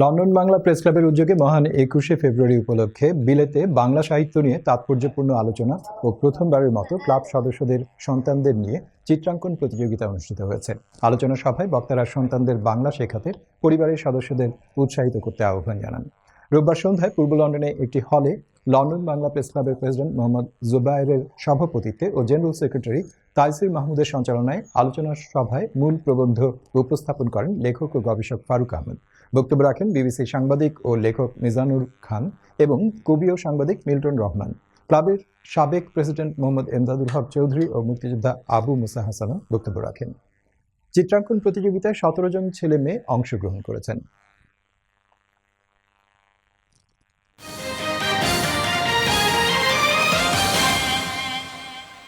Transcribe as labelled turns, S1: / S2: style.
S1: London Bangla press ক্লাবের উদ্যোগে মহান একুশে ফেব্রুয়ারি উপলক্ষে বিলেতে বাংলা সাহিত্য নিয়ে তাৎপর্যপূর্ণ আলোচনা ও প্রথমবারের মতো ক্লাব সদস্যদের সন্তানদের নিয়ে চিত্রাঙ্কন প্রতিযোগিতা অনুষ্ঠিত হয়েছে। আলোচনা সভায় বক্তারা সন্তানদের বাংলা শেখাতে পরিবারের সদস্যদের উৎসাহিত করতে আহ্বান জানান। রোববার সন্ধ্যায় পূর্ব লন্ডনে একটি হলে লন্ডন বাংলা প্রেস ক্লাবের প্রেসিডেন্ট মোহাম্মদ জুবায়েরের সভাপতিত্বে ও জেনারেল সেক্রেটারি তাইসির মাহমুদের সঞ্চালনায় আলোচনা সভায় মূল প্রবন্ধ উপস্থাপন করেন লেখক ও গবেষক ফারুক আহমেদ। বক্তব্য রাখেন বিবিসি সাংবাদিক ও লেখক মিজানুর খান এবং কবি ও সাংবাদিক মিল্টন রহমান। ক্লাবের সাবেক প্রেসিডেন্ট মোহাম্মদ এমদাদুল হক চৌধুরী ও মুক্তিযোদ্ধা আবু মুসা হাসানও বক্তব্য রাখেন। চিত্রাঙ্কন প্রতিযোগিতায় সতেরো জন ছেলে মেয়ে অংশগ্রহণ করেছেন।